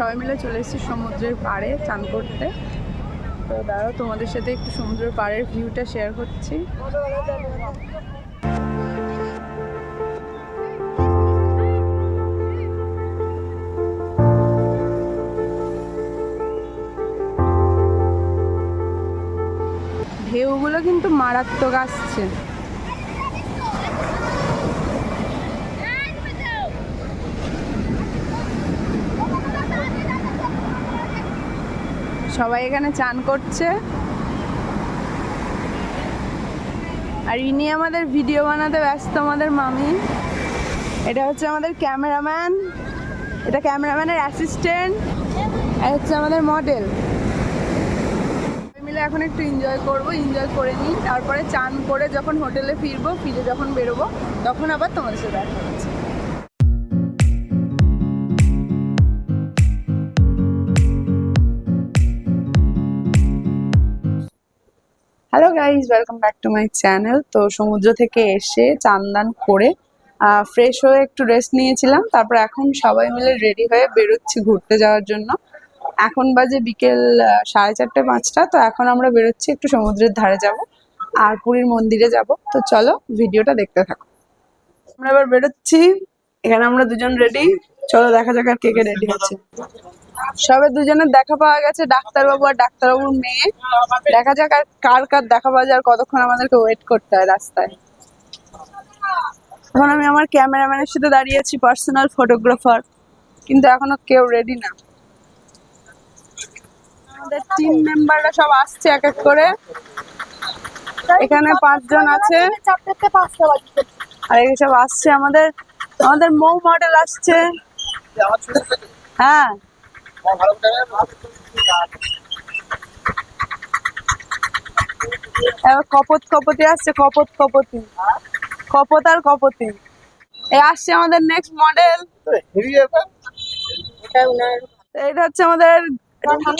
সবাই মিলে চলে এসেছি সমুদ্রের পাড়ে চান করতে। তো দাঁড়াও, তোমাদের সাথে একটু সমুদ্রের পাড়ের ভিউটা শেয়ার করছি। ঢেউগুলো কিন্তু মারাত্মক আসছে। সবাই এখানে চান করছে। আর ইনি আমাদের ভিডিও বানাতে ব্যস্ত আমাদের মামি। এটা হচ্ছে আমাদের ক্যামেরাম্যান। এটা ক্যামেরাম্যানের অ্যাসিস্ট্যান্ট। আর হচ্ছে আমাদের মডেল। মিলে এখন একটু এনজয় করব এনজয় করে নিই। তারপরে চান করে যখন হোটেলে ফিরবো, ফিরে যখন বেরোবো, তখন আবার তোমাদের সাথে দেখা হচ্ছে। Hello guys welcome back to my channel তো সমুদ্র থেকে এসে চান দান করে ফ্রেশ হয়ে একটু রেস্ট নিয়েছিলাম। তারপর এখন সবাই মিলে রেডি হয়ে বেরোচ্ছি ঘুরতে যাওয়ার জন্য। এখন বাজে বিকেল সাড়ে চারটে পাঁচটা। তো এখন আমরা বেরোচ্ছি একটু সমুদ্রের ধারে যাব, আর পুরীর মন্দিরে যাব। তো চলো ভিডিওটা দেখতে থাকো। আমরা এবার বেরোচ্ছি। এখানে আমরা দুজন রেডি চলো দেখা যাক আর কে কে রেডি হচ্ছে সবে দুজনের দেখা পাওয়া গেছে, ডাক্তারবাবু আর ডাক্তারবাবুর মেয়ে। দেখা যাক আর কার কার দেখা পাওয়া যায় আর কতক্ষণ আমাদেরকে ওয়েট করতে হয় রাস্তায়। এখন আমি আমার ক্যামেরাম্যানের সাথে দাঁড়িয়ে আছি পার্সোনাল ফটোগ্রাফার কিন্তু এখনও কেউ রেডি না। আমাদের টিম মেম্বাররা সব আসছে এক এক করে। এখানে পাঁচজন আছে। আর এই সব আসছে আমাদের আমাদের মৌ মডেল আসছে। হ্যাঁ। কপত কপতি আসছে, কপত কপতি। কপত আর কপতি। এই আসছে আমাদের নেক্সট মডেল এটা হচ্ছে আমাদের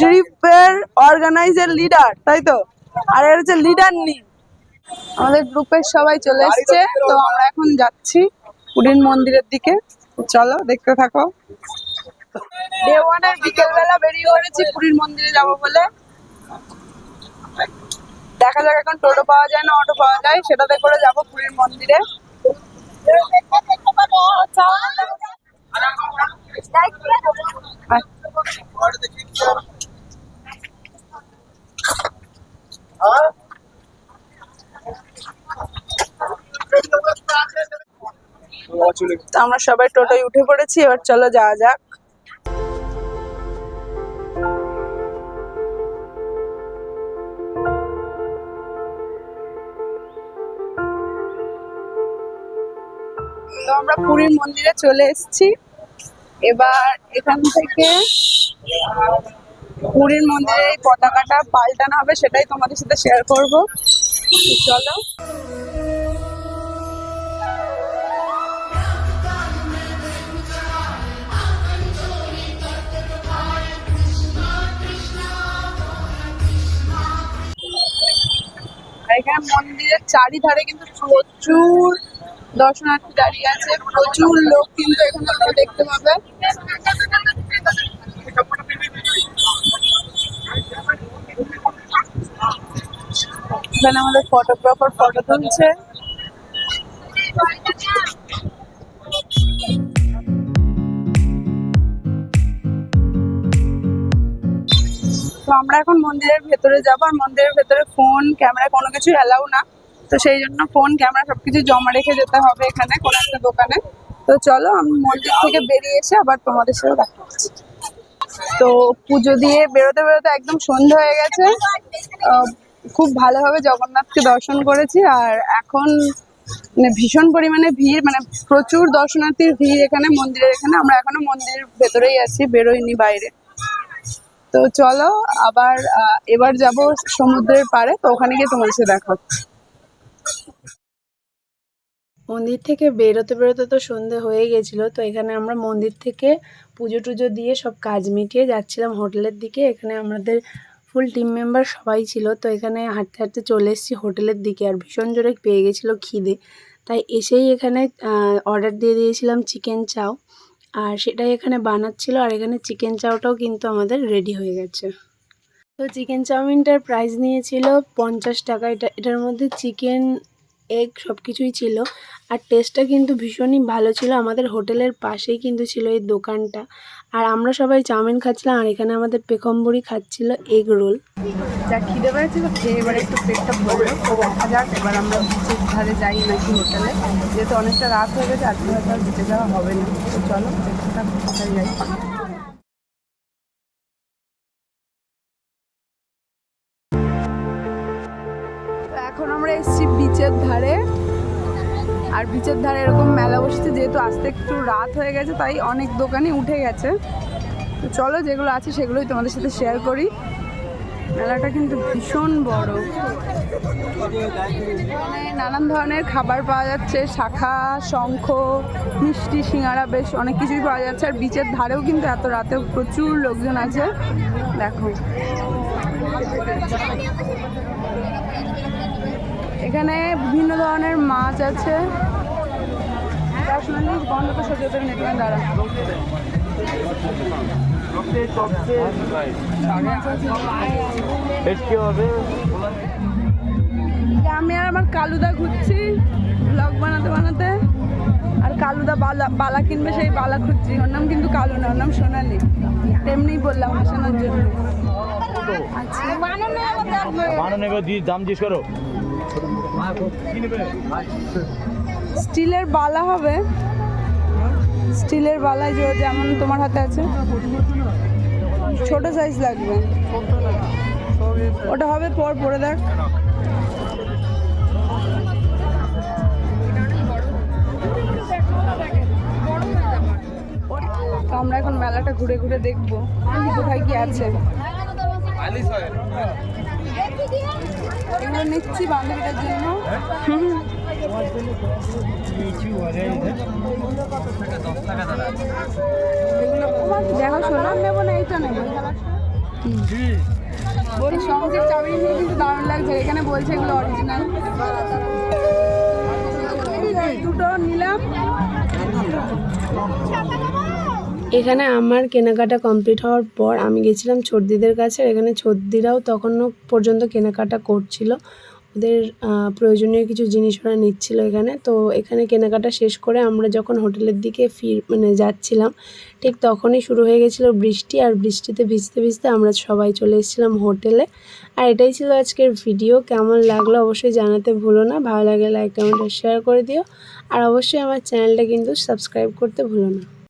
ট্রিপের অর্গানাইজার লিডার তাই তো? আর এটা হচ্ছে লিডার নি আমাদের গ্রুপের সবাই চলে এসছে, তো আমরা এখন যাচ্ছি পুরীর মন্দিরের দিকে। চলো দেখতে থাকো। ডে ওয়ানের বিকেলবেলা বেরিয়ে পড়েছি পুরীর মন্দিরে যাব বলে। দেখা যাক এখন টোটো পাওয়া যায় না অটো পাওয়া যায় সেটাতে করে যাব পুরীর মন্দিরে। আর তো আমরা সবাই টোটোয় উঠে পড়েছি, এবার চলো যাওয়া যাক। তো আমরা পুরীর মন্দিরে চলে এসেছি। এবার এখান থেকে পুরীর মন্দিরে এই পতাকাটা পাল্টানো হবে, সেটাই তোমাদের সাথে শেয়ার করব। চলো। এখানে মন্দিরের চারিধারে কিন্তু প্রচুর দর্শনার্থী দাঁড়িয়ে আছে, প্রচুর লোক কিন্তু এখানে আমরা দেখতে পাবে এখানে আমাদের ফটোগ্রাফার ফটো তুলছে। তো আমরা এখন মন্দিরের ভেতরে যাব, আর মন্দিরের ভেতরে ফোন ক্যামেরা কোনো কিছু অ্যালাউ না। তো সেই জন্য ফোন ক্যামেরা সবকিছু জমা রেখে যেতে হবে এখানে, কোনো একটা দোকানে। তো চলো, আমি মন্দির থেকে বেরিয়ে এসে আবার তোমাদের সাথে দেখা তো পুজো দিয়ে বেরোতে বেরোতে একদম সন্ধ্যা হয়ে গেছে। খুব ভালোভাবে জগন্নাথকে দর্শন করেছি, আর এখন মানে ভীষণ পরিমাণে ভিড় মানে প্রচুর দর্শনার্থীর ভিড় এখানে, মন্দিরের এখানে। আমরা এখনও মন্দিরের ভেতরেই আছি, বেরোইনি বাইরে। তো চলো, আবার এবার যাব সমুদ্রের পাড়ে, তো ওখানে গিয়ে তোমার সাথে দেখা মন্দির থেকে বেরোতে বেরোতে তো সন্ধে হয়ে গেছিল, তো এখানে আমরা মন্দির থেকে পুজো টুজো দিয়ে সব কাজ মিটিয়ে যাচ্ছিলাম হোটেলের দিকে। এখানে আমাদের ফুল টিম মেম্বার সবাই ছিল, তো এখানে হাঁটতে হাঁটতে চলে এসেছি হোটেলের দিকে আর ভীষণ জোরে পেয়ে গেছিল খিদে। তাই এসেই এখানে অর্ডার দিয়ে দিয়েছিলাম চিকেন চাও। আর সেটাই এখানে বানাচ্ছিল আর এখানে চিকেন চাউটাও কিন্তু আমাদের রেডি হয়ে গেছে। তো চিকেন চাউমিনটার প্রাইস নিয়েছিল পঞ্চাশ টাকা। এটা, এটার মধ্যে চিকেন এগ সব কিছুই ছিল। আর টেস্টটা কিন্তু ভীষণই ভালো ছিল। আমাদের হোটেলের পাশেই কিন্তু ছিল এই দোকানটা। আর আমরা সবাই চাউমিন খাচ্ছিলাম আর এখানে আমাদের পেখম্বরি খাচ্ছিল এগ রোল যা খিদে পেয়েছিল খেয়ে এবার একটু পেটটা ভরলো। দেখা যাক, এবার আমরা বিচের ধারে যাই নাকি হোটেলে। যেহেতু অনেকটা রাত হয়ে গেছে, আজকে হয়তো আর বিচে যাওয়া হবে না। চলো যাই। বিচের ধারে এরকম মেলা বসেছে, যেহেতু আসতে একটু রাত হয়ে গেছে, তাই অনেক দোকানই উঠে গেছে। তো চলো যেগুলো আছে সেগুলোই তোমাদের সাথে শেয়ার করি। মেলাটা কিন্তু ভীষণ বড়। মানে নানান ধরনের খাবার পাওয়া যাচ্ছে, শাখা, শঙ্খ, মিষ্টি, সিঙ্গারা, বেশ অনেক কিছুই পাওয়া যাচ্ছে। আর বিচের ধারেও কিন্তু এত রাতেও প্রচুর লোকজন আছে। দেখো। এখানে বিভিন্ন ধরনের মাছ আছে। নেটওয়ার্ক দ্বারা আমি আর আমার কালুদা ঘুরছি ব্লগ বানাতে বানাতে। আর কালুদা বালা বালা কিনবে সেই বালা খুঁজছি। ওর নাম কিন্তু কালু না, ওর নাম সোনালি। তেমনি বললাম হাসানোর জন্য। দাম জিজ্ঞেস করো স্টিলের বালা হবে। স্টিলের বালায় যে যেমন তোমার হাতে আছে ছোট সাইজ লাগবে। ওটা হবে পর পরে দেখ। তো আমরা এখন মেলাটা ঘুরে ঘুরে দেখব কোথায় কি আছে। এগুলো নিচ্ছি বান্ধবীটার জন্য। দেখো কিন্তু দারুণ লাগছে এখানে বলছে এগুলো অরিজিনাল দুটো নিলাম। এখানে আমার কেনাকাটা কমপ্লিট হওয়ার পর আমি গেছিলাম ছর্দিদের কাছে এখানে ছর্দিরাও তখনও পর্যন্ত কেনাকাটা করছিল। ওদের প্রয়োজনীয় কিছু জিনিস ওরা নিচ্ছিল এখানে। তো এখানে কেনাকাটা শেষ করে আমরা যখন হোটেলের দিকে ফির মানে যাচ্ছিলাম, ঠিক তখনই শুরু হয়ে গেছিল বৃষ্টি। আর বৃষ্টিতে ভিজতে ভিজতে আমরা সবাই চলে এসেছিলাম হোটেলে। আর এটাই ছিল আজকের ভিডিও। কেমন লাগল অবশ্যই জানাতে ভুলো না। ভালো লাগে লাইক কমেন্ট শেয়ার করে দিও। আর অবশ্যই আমার চ্যানেলটা কিন্তু সাবস্ক্রাইব করতে ভুলো না।